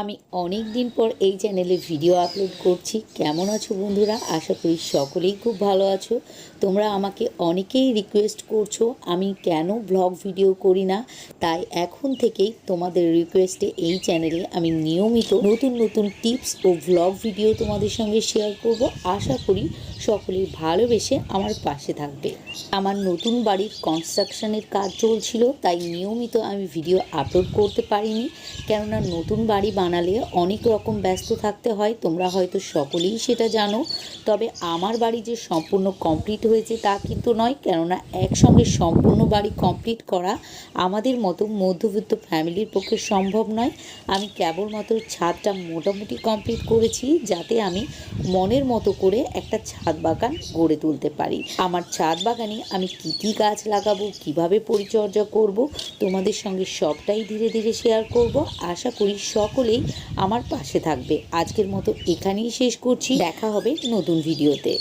আমি অনেক দিন পর এই চ্যানেলে ভিডিও আপলোড করছি। কেমন আছো বন্ধুরা? আশা করি সকলেই খুব ভালো আছো। তোমরা আমাকে অনেকেই রিকোয়েস্ট করছ। আমি কেন ব্লগ ভিডিও করি না? তাই এখন থেকেই তোমাদের রিকোয়েস্টে এই চ্যানেলে আমি নিয়মিত নতুন নতুন টিপস ও ব্লগ ভিডিও তোমাদের সঙ্গে শেয়ার করব। আশা করি সকলেই ভালোবেসে আমার পাশে থাকবে। আমার নতুন বাড়ির কনস্ট্রাকশনের কাজ চলছিল, তাই নিয়মিত আমি ভিডিও আপলোড করতে পারিনি। কেননা নতুন বাড়ি বানালে অনেক রকম ব্যস্ত থাকতে হয়, তোমরা হয়তো সকলেই সেটা জানো। তবে আমার বাড়ি যে সম্পূর্ণ কমপ্লিট হয়েছে তা কিন্তু নয়, কেননা একসঙ্গে সম্পূর্ণ বাড়ি কমপ্লিট করা আমাদের মতো মধ্যবিত্ত ফ্যামিলির পক্ষে সম্ভব নয়। আমি কেবলমাত্র ছাদটা মোটামুটি কমপ্লিট করেছি, যাতে আমি মনের মতো করে একটা ছাদ বাগান গড়ে তুলতে পারি। আমার ছাদ বাগানে আমি কি কি গাছ লাগাবো, কীভাবে পরিচর্যা করব, তোমাদের সঙ্গে সবটাই ধীরে ধীরে শেয়ার করব। আশা করি সকলেই আমার পাশে থাকবে। আজকের মতো এখানেই শেষ করছি। দেখা হবে নতুন ভিডিওতে।